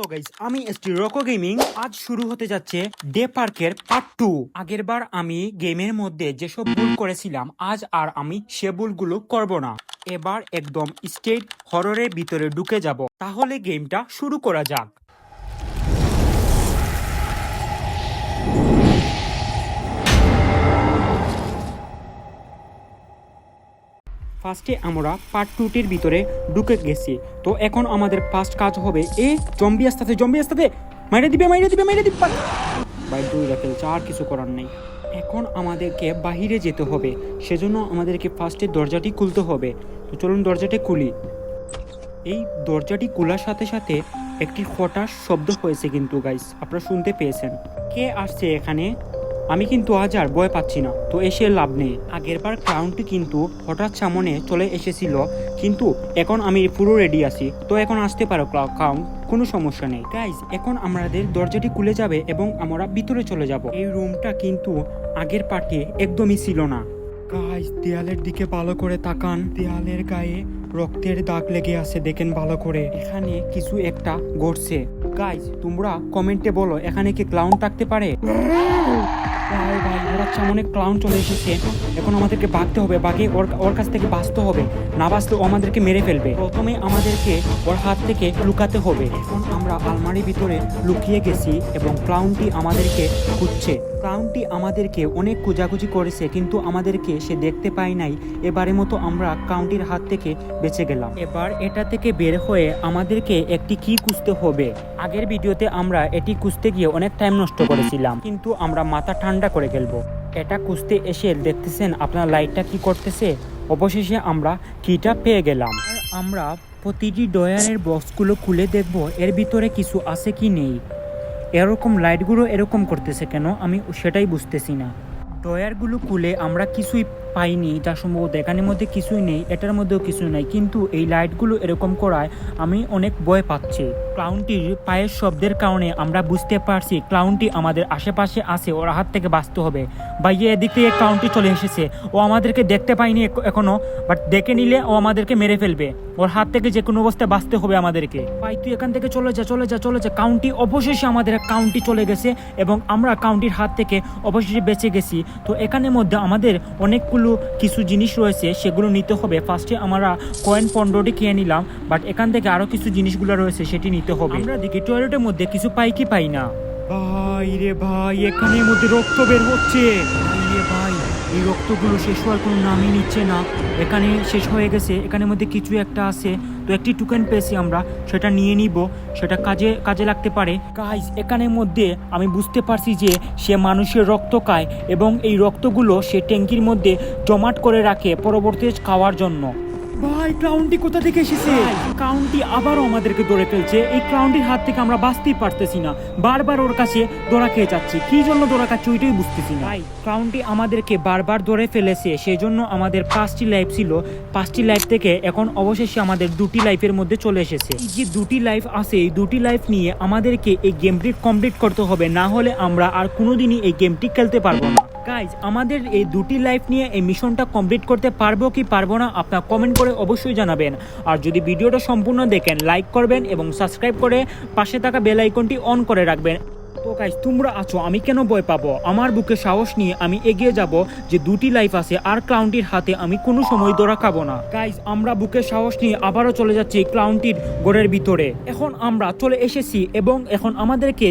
Hello guys, আমি ST রকো gaming. আজ শুরু হতে যাচ্ছে ডে পার্কের পার্ট টু আগের বার আমি গেমের মধ্যে যেসব ভুল করেছিলাম, আজ আর আমি সে ভুলগুলো করব না। এবার একদম স্টেট হররের ভিতরে ঢুকে যাব। তাহলে গেমটা শুরু করা যাক। ফার্স্টে আমরা পার্ট টুটির ভিতরে ঢুকে গেছি। তো এখন আমাদের ফার্স্ট কাজ হবে এ জম্বি আসতে জম্বি আসতে মাইরে দিবে মাইরে দিবে মাইরে দিবে। ভাই, দুই ফেলছে আর কিছু করার নেই। এখন আমাদেরকে বাহিরে যেতে হবে। সেজন্য আমাদেরকে ফার্স্টে দরজাটি খুলতে হবে। তো চলুন দরজাটি খুলি। এই দরজাটি খোলার সাথে সাথে একটি ফটার শব্দ হয়েছে কিন্তু গাইস আপনারা শুনতে পেয়েছেন। কে আসছে এখানে? আমি কিন্তু আজ আর ভয় পাচ্ছি না। তো এসে লাভ নেই। আগেরবার ক্রাউনটি কিন্তু হঠাৎ সামনে চলে এসেছিল। কিন্তু এখন আমি পুরো রেডি আছি। তো এখন আসতে পারো ক্রাউন কোনো সমস্যা নেই। গাইজ এখন আমাদের দরজাটি খুলে যাবে এবং আমরা ভিতরে চলে যাব। এই রুমটা কিন্তু আগের পার্টে একদমই ছিল না। গাইজ দেয়ালের দিকে ভালো করে তাকান। দেয়ালের গায়ে রক্তের দাগ লেগে আছে, দেখেন ভালো করে। এখানে কিছু একটা ঘটছে। গাইজ তোমরা কমেন্টে বলো, এখানে কি ক্লাউন থাকতে পারে? ওর সামনে ক্লাউন চলে এসেছে। এখন আমাদেরকে বাঁকতে হবে বাকি ওর ওর কাছ থেকে বাঁচতে হবে। না বাঁচলে ও আমাদেরকে মেরে ফেলবে। প্রথমে আমাদেরকে ওর হাত থেকে লুকাতে হবে। এখন আমরা আলমারির ভিতরে লুকিয়ে গেছি এবং ক্লাউনটি আমাদেরকে খুঁজছে। ক্লাউনটি আমাদেরকে অনেক খোঁজাখুঁজি করেছে, কিন্তু আমাদেরকে সে দেখতে পায় নাই। এবারে মতো আমরা ক্লাউনটির হাত থেকে বেঁচে গেলাম। এবার এটা থেকে বের হয়ে আমাদেরকে একটি কি খুঁজতে হবে। আগের ভিডিওতে আমরা এটি খুঁজতে গিয়ে অনেক টাইম নষ্ট করেছিলাম। কিন্তু আমরা মাথা ঠান্ডা করে ফেলব। এটা কুস্তে এসে দেখতেছেন আপনার লাইটটা কি করতেছে? অবশেষে আমরা কিটা পেয়ে গেলাম। আমরা প্রতিটি ডয়ারের বক্সগুলো খুলে দেখব এর ভিতরে কিছু আছে কি নেই। এরকম লাইটগুলো এরকম করতেছে কেন? আমি সেটাই বুঝতেছি না। ডয়ারগুলো খুলে আমরা কিছুই পাইনি যা সম্ভবত এখানের মধ্যে কিছুই নেই, এটার মধ্যেও কিছু নেই। কিন্তু এই লাইটগুলো এরকম করায় আমি অনেক ভয় পাচ্ছি। ক্লাউনটির পায়ের শব্দের কারণে আমরা বুঝতে পারছি ক্লাউনটি আমাদের আশেপাশে আছে, ওর হাত থেকে বাঁচতে হবে। বা ইয়ে এদিক থেকে ক্লাউনটি চলে এসেছে। ও আমাদেরকে দেখতে পাইনি এখ- এখনও বাট দেখে নিলে ও আমাদেরকে মেরে ফেলবে। ওর হাত থেকে যে কোনো অবস্থায় বাঁচতে হবে আমাদেরকে। ভাই, তুই এখান থেকে চলে যা চলে যা চলে যা। কাউন্টি অবশেষে আমাদের কাউন্টি চলে গেছে এবং আমরা কাউন্টির হাত থেকে অবশেষে বেঁচে গেছি। তো এখানের মধ্যে আমাদের অনেকগুলো কিছু জিনিস রয়েছে, সেগুলো নিতে হবে। ফার্স্টে আমরা কয়েন পনেরোটি খেয়ে নিলাম বাট এখান থেকে আরও কিছু জিনিসগুলো রয়েছে, সেটি নিতে হবে। আমরা দেখি টয়লেটের মধ্যে কিছু পাই কি পাই না? ভাই রে ভাই, এখানের মধ্যে রক্ত বের হচ্ছে। ভাই রে ভাই। এই রক্তগুলো শেষ হওয়ার কোনো নামই নিচ্ছে না। এখানে শেষ হয়ে গেছে। এখানের মধ্যে কিছু একটা আছে। তো একটি টুকেন পেয়েছি আমরা। সেটা নিয়ে নিব। সেটা কাজে কাজে লাগতে পারে। গাইজ এখানের মধ্যে আমি বুঝতে পারছি যে সে মানুষের রক্ত খায় এবং এই রক্তগুলো সে ট্যাঙ্কির মধ্যে জমাট করে রাখে পরবর্তী খাওয়ার জন্য। ভাই ক্লাউনটি কোথা থেকে এসেছে? ক্লাউনটি আবারও আমাদেরকে ধরে ফেলছে। এই ক্লাউনটির হাত থেকে আমরা বাঁচতেই পারতেছি না। বারবার ওর কাছে দৌড়া খেয়ে যাচ্ছি। কি জন্য দৌড়া খাচ্ছি ওইটাই বুঝতেছি না। ভাই ক্লাউনটি আমাদেরকে বারবার ধরে ফেলেছে। সেই জন্য আমাদের পাঁচটি লাইফ ছিল। পাঁচটি লাইফ থেকে এখন অবশেষে আমাদের দুটি লাইফের মধ্যে চলে এসেছে। এই যে দুটি লাইফ আছে এই দুটি লাইফ নিয়ে আমাদেরকে এই গেমটি কমপ্লিট করতে হবে। না হলে আমরা আর কোনোদিনই এই গেমটি খেলতে পারব না। গাইজ আমাদের এই দুটি লাইফ নিয়ে এই মিশনটা কমপ্লিট করতে পারব কি পারব না, আপনার কমেন্ট করে অবশ্যই জানাবেন। আর যদি ভিডিওটা সম্পূর্ণ দেখেন লাইক করবেন এবং সাবস্ক্রাইব করে পাশে থাকা বেল আইকনটি অন করে রাখবেন। তো গাইজ তোমরা আছো, আমি কেন ভয় পাবো? আমার বুকে সাহস নিয়ে আমি এগিয়ে যাব যে দুটি লাইফ আছে, আর ক্লাউনটির হাতে আমি কোনো সময় দৌড়া খাব না। গাইজ আমরা বুকে সাহস নিয়ে আবারও চলে যাচ্ছি ক্লাউনটির গোড়ের ভিতরে। এখন আমরা চলে এসেছি এবং এখন আমাদেরকে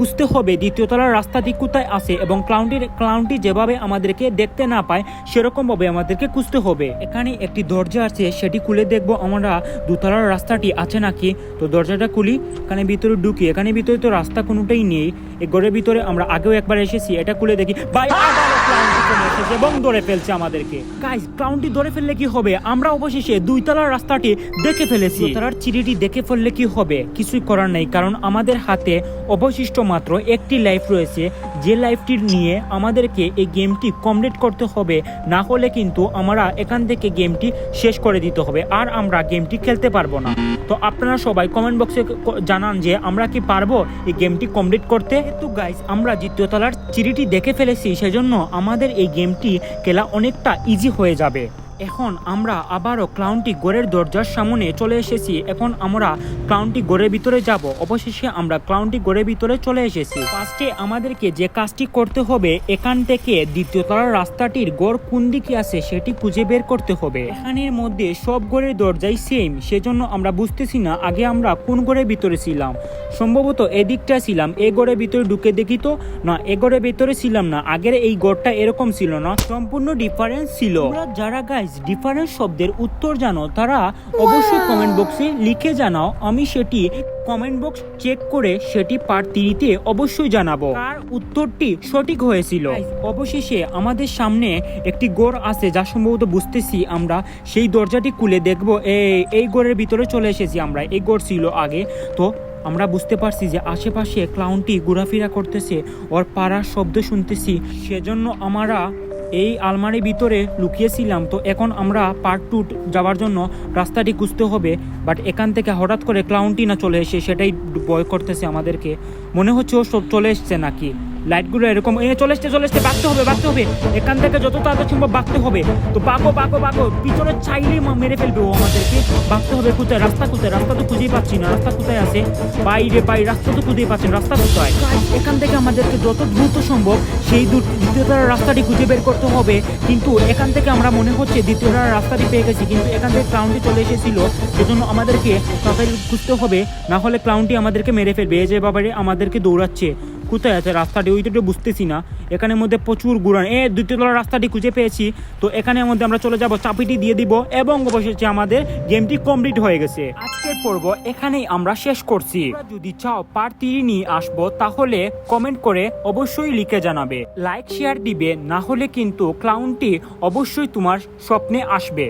বুঝতে হবে। দ্বিতীয় তলার দিক কোথায় আছে এবং ক্লাউনটির ক্লাউনটি যেভাবে আমাদেরকে দেখতে না পায়, সেরকমভাবে আমাদেরকে খুঁজতে হবে। এখানে একটি দরজা আছে, সেটি খুলে দেখব আমরা। দুতলার রাস্তাটি আছে নাকি? তো দরজাটা খুলি, এখানে ভিতরে ঢুকি। এখানে ভিতরে তো রাস্তা কোনোটাই নেই। এই ঘরের ভিতরে আমরা আগেও একবার এসেছি, এটা খুলে দেখি। বাই এবং ধরে ফেলছে আমাদেরকে। গাইস ক্লাউনটি ধরে ফেললে কি হবে? আমরা অবশেষে দুই তলার রাস্তাটি দেখে ফেলেছি। তলার চিড়িটি দেখে ফেললে কি হবে? কিছুই করার নেই, কারণ আমাদের হাতে অবশিষ্ট মাত্র একটি লাইফ রয়েছে। যে লাইফটি নিয়ে আমাদেরকে এই গেমটি কমপ্লিট করতে হবে, না হলে কিন্তু আমরা এখান থেকে গেমটি শেষ করে দিতে হবে, আর আমরা গেমটি খেলতে পারব না। তো আপনারা সবাই কমেন্ট বক্সে জানান যে আমরা কি পারব এই গেমটি কমপ্লিট করতে? তো গাইস আমরা দ্বিতীয় তলার চিড়িটি দেখে ফেলেছি, সেজন্য আমাদের এই গেমটি খেলা অনেকটা ইজি হয়ে যাবে। এখন আমরা আবারও ক্লাউনটি গোরের দরজার সামনে চলে এসেছি। এখন আমরা ক্লাউনটি গোরের ভিতরে যাব। অবশেষে আমরা ক্লাউনটি গোরের ভিতরে চলে এসেছি। ফার্স্টে আমাদেরকে যে কাজটি করতে হবে, এখান থেকে দ্বিতীয় তলার রাস্তাটির গড় কোন দিকে আছে সেটি খুঁজে বের করতে হবে। এখানের মধ্যে সব গড়ের দরজাই সেম সেজন্য আমরা বুঝতেছি না আগে আমরা কোন গড়ের ভিতরে ছিলাম। সম্ভবত এদিকটা ছিলাম, এ গড়ের ভিতরে ঢুকে দেখি তো? না, এ গড়ের ভিতরে ছিলাম না, আগের এই গড়টা এরকম ছিল না, সম্পূর্ণ ডিফারেন্স ছিল। যারা গাইজ ডিফারেন্স শব্দের উত্তর জানো। তারা অবশ্যই কমেন্ট বক্সে লিখে জানাও আমি সেটি কমেন্ট বক্স চেক করে সেটি পার্ট তিরিতে অবশ্যই জানাব। তার উত্তরটি সঠিক হয়েছিল? অবশেষে আমাদের সামনে একটি গোর আছে যা সম্ভবত বুঝতেছি আমরা। সেই দরজাটি খুলে দেখব এই এই গোরের ভিতরে চলে এসেছি আমরা। এই গোর ছিল আগে। তো আমরা বুঝতে পারছি যে আশেপাশে ক্লাউনটি ঘোরাফেরা করতেছে ওর পাড়ার শব্দ শুনতেছি। সেজন্য আমরা এই আলমারির ভিতরে লুকিয়েছিলাম, তো এখন আমরা পার্ট টু যাওয়ার জন্য রাস্তাটি খুঁজতে হবে। বাট এখান থেকে হঠাৎ করে ক্লাউনটি না চলে এসে সেটাই ভয় করতেছে আমাদেরকে। মনে হচ্ছে ও চলে এসছে নাকি? লাইটগুলো এরকম, এ চলে আসতে চলে আসতে বাঁকতে হবে বাঁকতে হবে। এখান থেকে যত তাড়াতাড়ি সম্ভব বাঁকতে হবে। তো বাঁকো বাঁকো বাঁকো পিছনে চাইলেই মেরে ফেলবে ও আমাদেরকে। বাঁকতে হবে কোথায়? রাস্তা কোথায়? রাস্তা তো খুঁজেই পাচ্ছি না, রাস্তা কোথায় আছে? বাইরে বাই, রাস্তা তো খুঁজেই পাচ্ছেন রাস্তা কোথায়? এখান থেকে আমাদেরকে যত দ্রুত সম্ভব সেই দূর দ্বিতীয়তলার রাস্তাটি খুঁজে বের করতে হবে। কিন্তু এখান থেকে আমরা মনে হচ্ছে দ্বিতীয়তলার রাস্তাটি পেয়ে গেছি, কিন্তু এখান থেকে ক্লাউনটি চলে এসেছিল। সেজন্য আমাদেরকে তাড়াতাড়ি খুঁজতে হবে, না হলে ক্লাউনটি আমাদেরকে মেরে ফেলবে। এই যে বাবারে, আমাদেরকে দৌড়াচ্ছে। কোথায় আছে রাস্তাটি ওইটা তো বুঝতেছি না। এখানের মধ্যে প্রচুর গুড়ান। এ দ্বিতীয়তলার রাস্তাটি খুঁজে পেয়েছি। তো এখানের মধ্যে আমরা চলে যাব চাপিটি দিয়ে দিব এবং অবশেষে আমাদের গেমটি কমপ্লিট হয়ে গেছে। আজকের পর্ব এখানেই আমরা শেষ করছি। যদি চাও পার্ট তিরি নিয়ে আসব, তাহলে কমেন্ট করে অবশ্যই লিখে জানাবে। লাইক শেয়ার দিবে, না হলে কিন্তু ক্লাউনটি অবশ্যই তোমার স্বপ্নে আসবে।